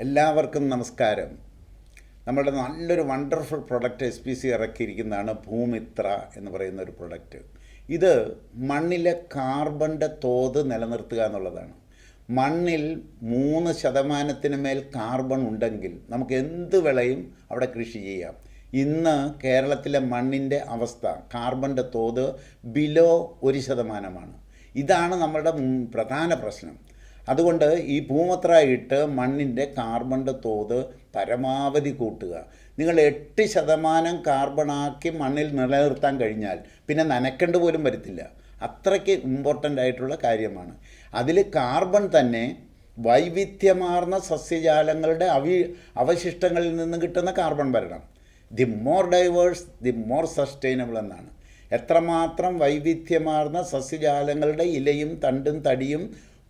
എല്ലാവർക്കും നമസ്കാരം. നമ്മുടെ നല്ലൊരു wonderful product S P C ഇറക്കിയിരിക്കുന്നതാണ് Bhoomitra എന്ന് പറയുന്ന ഒരു പ്രൊഡക്റ്റ് ഇത് മണ്ണിലെ കാർബണിന്റെ തോത് നിലനിർത്തുക എന്നുള്ളതാണ്. മണ്ണിൽ മൂന്ന് ശതമാനത്തിന് മേൽ കാർബൺ ഉണ്ടെങ്കിൽ നമുക്ക് എന്ത് വിളയും അവിടെ കൃഷി ചെയ്യാം. ഇന്ന് കേരളത്തിലെ മണ്ണിന്റെ അവസ്ഥ കാർബണിന്റെ തോത് ബിലോ ഒരു ശതമാനമാണ്. ഇതാണ് നമ്മുടെ പ്രധാന പ്രശ്നം. അതുകൊണ്ട് ഈ ഭൂമത്ര ഇട്ട് മണ്ണിന്റെ കാർബണിന്റെ തോത് പരമാവധി കൂട്ടുക. നിങ്ങൾ എട്ട് ശതമാനം കാർബണാക്കി മണ്ണിൽ നിലനിർത്താൻ കഴിഞ്ഞാൽ പിന്നെ നനയ്ക്കേണ്ട പോലും വരത്തില്ല. അത്രയ്ക്ക് ഇമ്പോർട്ടന്റ് ആയിട്ടുള്ള കാര്യമാണ്. അതിൽ കാർബൺ തന്നെ വൈവിധ്യമാർന്ന സസ്യജാലങ്ങളുടെ അവി അവശിഷ്ടങ്ങളിൽ നിന്ന് കിട്ടുന്ന കാർബൺ വരണം the more diverse the more sustainable എന്നാണ്. എത്രമാത്രം വൈവിധ്യമാർന്ന സസ്യജാലങ്ങളുടെ ഇലയും തണ്ടും തടിയും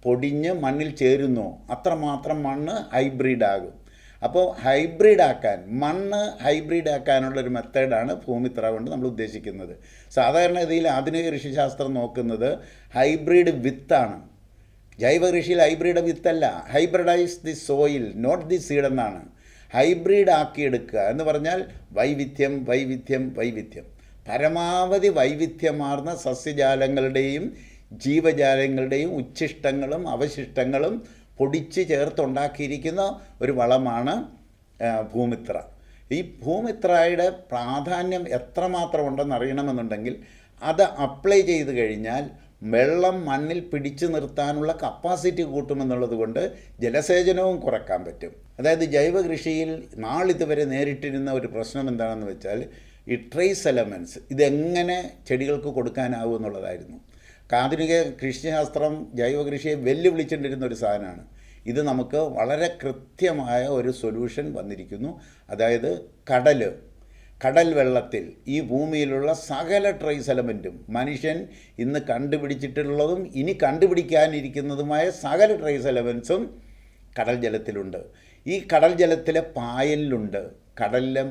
പൊടിഞ്ഞ് മണ്ണിൽ ചേരുന്നു. അത്രമാത്രം മണ്ണ് ഹൈബ്രിഡ് ആകും അപ്പോൾ ഹൈബ്രിഡ് ആക്കാൻ മണ്ണ് ഹൈബ്രിഡ് ആക്കാനുള്ള ഒരു മെത്തേഡാണ് ഭൂമിത്ര കൊണ്ട് നമ്മൾ ഉദ്ദേശിക്കുന്നത്. സാധാരണ സാധാരണഗതിയിൽ ആധുനിക കൃഷിശാസ്ത്രം നോക്കുന്നത് ഹൈബ്രിഡ് വിത്താണ്. ജൈവ കൃഷിയിൽ hybrid വിത്തല്ല. Hybridise the soil not the seed എന്നാണ്. ഹൈബ്രിഡ് ആക്കിയെടുക്കുക എന്ന് പറഞ്ഞാൽ വൈവിധ്യം വൈവിധ്യം വൈവിധ്യം. പരമാവധി വൈവിധ്യമാർന്ന സസ്യജാലങ്ങളുടെയും ജീവജാലങ്ങളുടെയും ഉച്ഛിഷ്ടങ്ങളും അവശിഷ്ടങ്ങളും പൊടിച്ച് ചേർത്തുണ്ടാക്കിയിരിക്കുന്ന ഒരു വളമാണ് ഭൂമിത്ര. ഈ ഭൂമിത്രയുടെ പ്രാധാന്യം എത്രമാത്രം ഉണ്ടെന്ന് അറിയണമെന്നുണ്ടെങ്കിൽ അത് അപ്ലൈ ചെയ്ത് കഴിഞ്ഞാൽ വെള്ളം മണ്ണിൽ പിടിച്ചു നിർത്താനുള്ള കപ്പാസിറ്റി കൂട്ടുമെന്നുള്ളത് കൊണ്ട് ജലസേചനവും കുറയ്ക്കാൻ പറ്റും. അതായത് ജൈവ കൃഷിയിൽ നാളിതുവരെ നേരിട്ടിരുന്ന ഒരു പ്രശ്നം എന്താണെന്ന് വെച്ചാൽ ഈ ട്രേസ് എലമെന്റ്സ് ഇതെങ്ങനെ ചെടികൾക്ക് കൊടുക്കാനാവും എന്നുള്ളതായിരുന്നു ആധുനിക കൃഷിശാസ്ത്രം ജൈവകൃഷിയെ വെല്ലുവിളിച്ചുകൊണ്ടിരുന്ന ഒരു സാധനമാണ്. ഇത് നമുക്ക് വളരെ കൃത്യമായ ഒരു സൊല്യൂഷൻ വന്നിരിക്കുന്നു. അതായത് കടൽ കടൽ വെള്ളത്തിൽ ഈ ഭൂമിയിലുള്ള സകല ട്രേസ് എലമെന്റും മനുഷ്യൻ ഇന്ന് കണ്ടുപിടിച്ചിട്ടുള്ളതും ഇനി കണ്ടുപിടിക്കാനിരിക്കുന്നതുമായ സകല ട്രേസ് എലമെൻസും കടൽ ജലത്തിലുണ്ട്. ഈ കടൽ ജലത്തിലെ പായലിലുണ്ട് കടലിലെ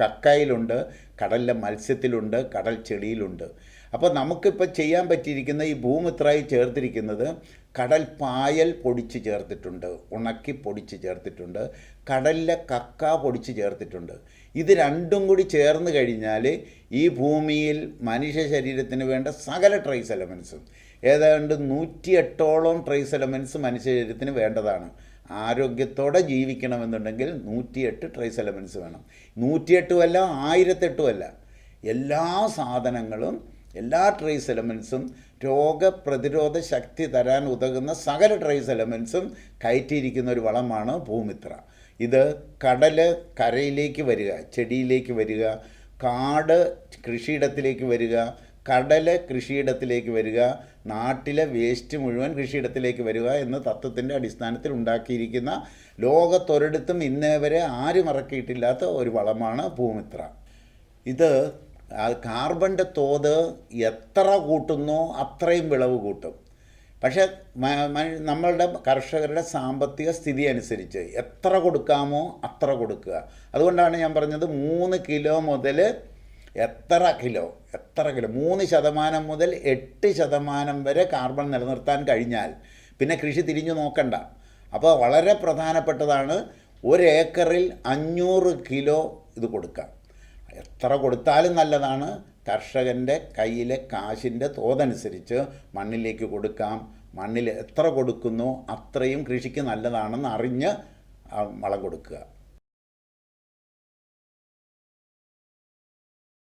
കക്കയിലുണ്ട് കടലിലെ മത്സ്യത്തിലുണ്ട് കടൽ ചെടിയിലുണ്ട് അപ്പോൾ നമുക്കിപ്പോൾ ചെയ്യാൻ പറ്റിയിരിക്കുന്ന ഈ ഭൂമിത്രായി ചേർത്തിരിക്കുന്നത് കടൽ പായൽ പൊടിച്ച് ചേർത്തിട്ടുണ്ട് ഉണക്കി പൊടിച്ച് ചേർത്തിട്ടുണ്ട് കടലിലെ കക്ക പൊടിച്ച് ചേർത്തിട്ടുണ്ട്. ഇത് രണ്ടും കൂടി ചേർന്ന് കഴിഞ്ഞാൽ ഈ ഭൂമിയിൽ മനുഷ്യ ശരീരത്തിന് വേണ്ട സകല ട്രേസ് എലമെൻസും ഏതാണ്ട് നൂറ്റിയെട്ടോളം ട്രേസ് എലമെൻസ് മനുഷ്യ ശരീരത്തിന് വേണ്ടതാണ്. ആരോഗ്യത്തോടെ ജീവിക്കണമെന്നുണ്ടെങ്കിൽ നൂറ്റിയെട്ട് ട്രേസ് എലമെൻസ് വേണം. നൂറ്റിയെട്ടുമല്ല ആയിരത്തെട്ടുമല്ല. എല്ലാ സാധനങ്ങളും എല്ലാ ട്രേസ് എലമെൻസും രോഗപ്രതിരോധ ശക്തി തരാൻ ഉതകുന്ന സകല ട്രേസ് എലമെൻസും കയറ്റിയിരിക്കുന്ന ഒരു വളമാണ് ഭൂമിത്ര. ഇത് കടൽ കരയിലേക്ക് വരിക ചെടിയിലേക്ക് വരിക കാട് കൃഷിയിടത്തിലേക്ക് വരിക കടൽ കൃഷിയിടത്തിലേക്ക് വരിക നാട്ടിലെ വേസ്റ്റ് മുഴുവൻ കൃഷിയിടത്തിലേക്ക് വരിക എന്ന തത്വത്തിന്റെ അടിസ്ഥാനത്തിൽ ഉണ്ടാക്കിയിരിക്കുന്ന ലോകത്തൊരിടത്തും ഇന്നേ വരെ ആരും ഇറക്കിയിട്ടില്ലാത്ത ഒരു വളമാണ് ഭൂമിത്ര. ഇത് കാർബണിന്റെ തോത് എത്ര കൂട്ടുന്നോ അത്രയും വിളവ് കൂട്ടും. പക്ഷേ നമ്മളുടെ കർഷകരുടെ സാമ്പത്തിക സ്ഥിതി അനുസരിച്ച് എത്ര കൊടുക്കാമോ അത്ര കൊടുക്കുക. അതുകൊണ്ടാണ് ഞാൻ പറഞ്ഞത് മൂന്ന് കിലോ മുതൽ എത്ര കിലോ എത്ര കിലോ മൂന്ന് ശതമാനം മുതൽ എട്ട് ശതമാനം വരെ കാർബൺ നിലനിർത്താൻ കഴിഞ്ഞാൽ പിന്നെ കൃഷി തിരിഞ്ഞു നോക്കണ്ട. അപ്പോൾ വളരെ പ്രധാനപ്പെട്ടതാണ് ഒരേക്കറിൽ അഞ്ഞൂറ് കിലോ ഇത് കൊടുക്കാം. എത്ര കൊടുത്താലും നല്ലതാണ്. കർഷകന്റെ കയ്യിലെ കാശിന്റെ തോതനുസരിച്ച് മണ്ണിലേക്ക് കൊടുക്കാം. മണ്ണിൽ എത്ര കൊടുക്കുന്നു അത്രയും കൃഷിക്ക് നല്ലതാണെന്ന് അറിഞ്ഞ് വളം കൊടുക്കുക.